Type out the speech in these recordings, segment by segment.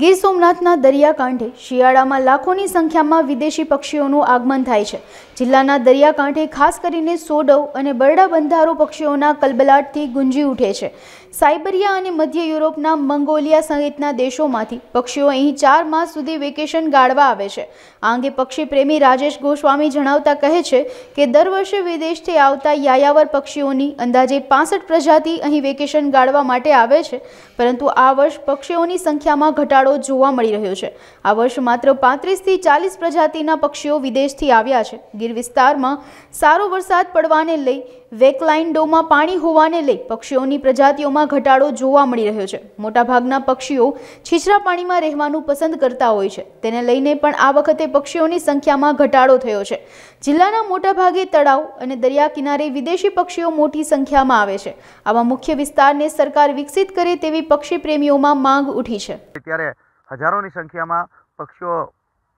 ગીર સોમનાથના દરિયાકાંઠે શિયાળામાં લાખોની સંખ્યામાં વિદેશી પક્ષીઓનું આગમન થાય છે. જિલ્લાના દરિયાકાંઠે ખાસ કરીને સોડવ અને બરડા બંધારો પક્ષીઓના કલબલાટથી ગુંજી ઉઠે છે. સાઇબરિયા અને મધ્ય યુરોપના મંગોલિયા સહિતના દેશોમાંથી પક્ષીઓ અહીં ચાર માસ સુધી વેકેશન ગાળવા આવે છે. આ અંગે પક્ષી પ્રેમી રાજેશ ગોસ્વામી જણાવતા કહે છે કે, દર વર્ષે વિદેશથી આવતા યાયાવર પક્ષીઓની અંદાજે પાસઠ પ્રજાતિ અહીં વેકેશન ગાળવા માટે આવે છે. પરંતુ આ વર્ષ પક્ષીઓની સંખ્યામાં ઘટાડો જોવા મળી રહ્યો છે. આ વર્ષ માત્ર પાંત્રીસથી ચાલીસ પ્રજાતિના પક્ષીઓ વિદેશથી આવ્યા છે. ગીર વિસ્તારમાં સારો વરસાદ પડવાને લઈ વેકલાઇન્ડોમાં પાણી હોવાને લઈ પક્ષીઓની પ્રજાતિઓમાં ઘટાડો જોવા મળી રહ્યો છે. મોટાભાગના પક્ષીઓ છીછરા પાણીમાં રહેવાનું પસંદ કરતા હોય છે. તેને લઈને પણ આ વખતે પક્ષીઓની સંખ્યામાં ઘટાડો થયો છે. જિલ્લાના મોટાભાગે તળાવ અને દરિયા કિનારે વિદેશી પક્ષીઓ મોટી સંખ્યામાં આવે છે. આવા મુખ્ય વિસ્તારને સરકાર વિકસિત કરે તેવી પક્ષી પ્રેમીઓમાં માંગ ઉઠી છે. ત્યારે હજારોની સંખ્યામાં પક્ષીઓ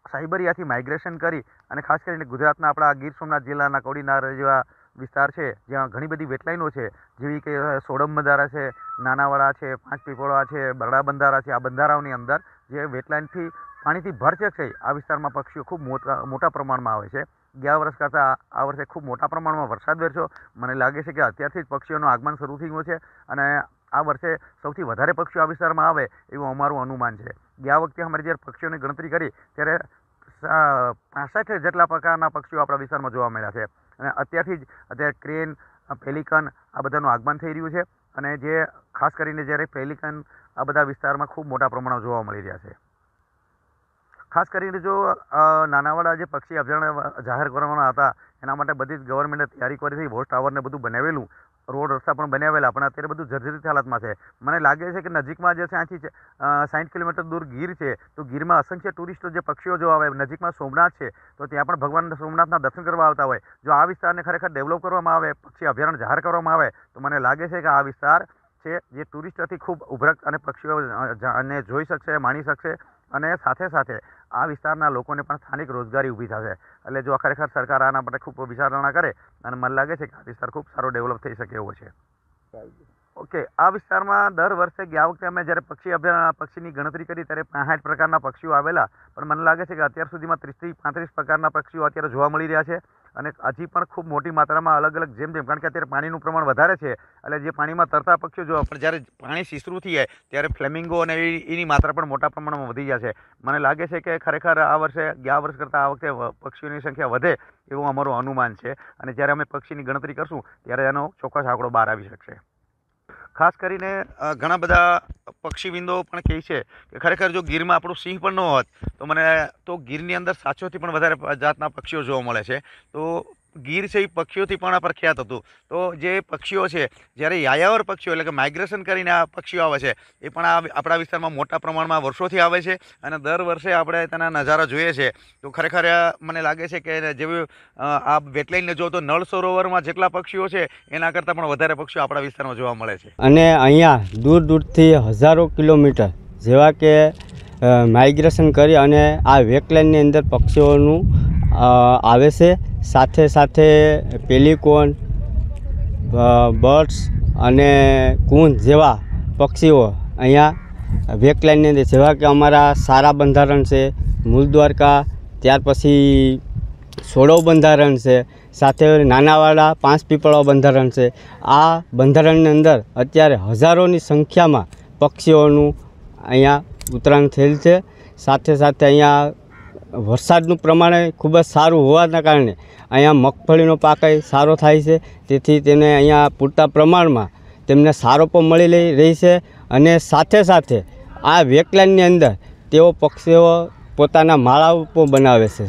સાઇબરિયાથી માઇગ્રેશન કરી અને ખાસ કરીને ગુજરાતના આપણા ગીર સોમનાથ જિલ્લાના કોડીનાર જેવા વિસ્તાર છે, જ્યાં ઘણી બધી વેટલાઈનો છે, જેવી કે સોડમ બંધારા છે, નાનાવાડા છે, પાંચ પીપોળા છે, બરડા બંધારા છે, આ બંધારાઓની અંદર જે વેટલાઇનથી પાણીથી ભરચક છે આ વિસ્તારમાં પક્ષીઓ ખૂબ મોટા મોટા પ્રમાણમાં આવે છે. ગયા વર્ષ કરતાં આ વર્ષે ખૂબ મોટા પ્રમાણમાં વરસાદ વેરશો મને લાગે છે કે અત્યારથી જ પક્ષીઓનું આગમન શરૂ થઈ ગયું છે અને આ વર્ષે સૌથી વધારે પક્ષીઓ આ વિસ્તારમાં આવે એવું અમારું અનુમાન છે. ગયા વખતે અમારે જ્યારે પક્ષીઓની ગણતરી કરી, ત્યારે પાસઠ જેટલા પ્રકારના પક્ષીઓ આપણા વિસ્તારમાં જોવા મળ્યા છે. અને અત્યારથી જ અત્યારે ક્રેન પેલિકન આ બધાનું આગમન થઈ રહ્યું છે. અને જે ખાસ કરીને જ્યારે પેલિકન આ બધા વિસ્તારમાં ખૂબ મોટા પ્રમાણમાં જોવા મળી રહ્યા છે. ખાસ કરીને જો નાનાવાડા જે પક્ષી અભયારણ્ય જાહેર કરવાના હતા એના માટે બધી જ ગવર્મેન્ટે તૈયારી કરી હતી વોચ ટાવરને બધું બનાવેલું. રોડ રસ્તા પણ બનાવેલા પણ અત્યારે બધું જર્જરિત હાલતમાં છે. મને લાગે છે કે નજીકમાં જે છે અહીંથી સાઠ કિલોમીટર દૂર ગીર છે, તો ગીરમાં અસંખ્ય ટુરિસ્ટો જે પક્ષીઓ જોવા આવે, નજીકમાં સોમનાથ છે, તો ત્યાં પણ ભગવાન સોમનાથના દર્શન કરવા આવતા હોય. જો આ વિસ્તારને ખરેખર ડેવલપ કરવામાં આવે, પક્ષી અભયારણ્ય જાહેર કરવામાં આવે, તો મને લાગે છે કે આ વિસ્તાર છે જે ટુરિસ્ટોથી ખૂબ ઉભરક અને પક્ષીઓ અને જોઈ શકશે, માણી શકશે. અને સાથે સાથે આ વિસ્તારના લોકોને પણ સ્થાનિક રોજગારી ઊભી થશે. એટલે જો ખરેખર સરકાર આના માટે ખૂબ વિચારણા કરે અને મને લાગે છે કે આ વિસ્તાર ખૂબ સારો ડેવલપ થઈ શકે એવો છે. ઓકે આ વિસ્તારમાં દર વર્ષે ગયા વખતે અમે જ્યારે પક્ષી અભયારણ્ય પક્ષીની ગણતરી કરી ત્યારે પાંસઠ પ્રકારના પક્ષીઓ આવેલા. પણ મને લાગે છે કે અત્યાર સુધીમાં ત્રીસથી પાંત્રીસ પ્રકારના પક્ષીઓ અત્યારે જોવા મળી રહ્યા છે. અને હજી પણ ખૂબ મોટી માત્રામાં અલગ અલગ જેમ જેમ કારણ કે અત્યારે પાણીનું પ્રમાણ વધારે છે, એટલે જે પાણીમાં તરતા પક્ષીઓ જોવા પણ જ્યારે પાણી સીસરું થઈ જાય, ત્યારે ફ્લેમિંગો અને એની માત્રા પણ મોટા પ્રમાણમાં વધી છે. મને લાગે છે કે ખરેખર આ વર્ષે, ગયા વર્ષ કરતાં આ વખતે પક્ષીઓની સંખ્યા વધે એવું અમારું અનુમાન છે. અને જ્યારે અમે પક્ષીની ગણતરી કરશું, ત્યારે એનો ચોક્કસ આંકડો બહાર આવી શકશે. ખાસ કરીને ઘણા બધા પક્ષીવિંદો પણ કહે છે કે ખરેખર જો ગીરમાં આપણું સિંહ પણ ન હોત, તો મને તો ગીરની અંદર સાચોથી પણ વધારે જાતના પક્ષીઓ જોવા મળે છે. તો ગીર છે એ પક્ષીઓથી પણ પ્રખ્યાત હતું. તો જે પક્ષીઓ છે, જ્યારે યાયાવર પક્ષીઓ એટલે કે માઇગ્રેશન કરીને આ પક્ષીઓ આવે છે, એ પણ આ આપણા વિસ્તારમાં મોટા પ્રમાણમાં વર્ષોથી આવે છે અને દર વર્ષે આપણે તેના નજારા જોઈએ છે. તો ખરેખર મને લાગે છે કે જેવી આ વેટલાઇનને જો તો નળ સરોવરમાં જેટલા પક્ષીઓ છે, એના કરતાં પણ વધારે પક્ષીઓ આપણા વિસ્તારમાં જોવા મળે છે. અને અહીંયા દૂર દૂરથી હજારો કિલોમીટર જેવા કે માઇગ્રેશન કરી અને આ વેકલાઇનની અંદર પક્ષીઓનું આવે છે. સાથે સાથે પેલિકોન બર્ડ્સ અને કુંજ જેવા પક્ષીઓ અહીંયા વેકલાઇનની અંદર જેવા કે અમારા સારા બંધારણ છે મૂળ દ્વારકા ત્યાર પછી સોડો બંધારણ છે. સાથે નાનાવાળા પાંચ પીપળો બંધારણ છે. આ બંધારણની અંદર અત્યારે હજારોની સંખ્યામાં પક્ષીઓનું અહીંયા ઉતરાણ થયેલ છે. સાથે સાથે અહીંયા વરસાદનું પ્રમાણ ખૂબ જ સારું હોવાના કારણે અહીંયા મગફળીનો પાક સારો થાય છે. તેથી તેને અહીંયા પૂરતા પ્રમાણમાં તેમને સારો પણ મળી રહી છે અને સાથે સાથે આ વેકલાઇનની અંદર તેઓ પક્ષીઓ પોતાના માળાઓ પણ બનાવે છે.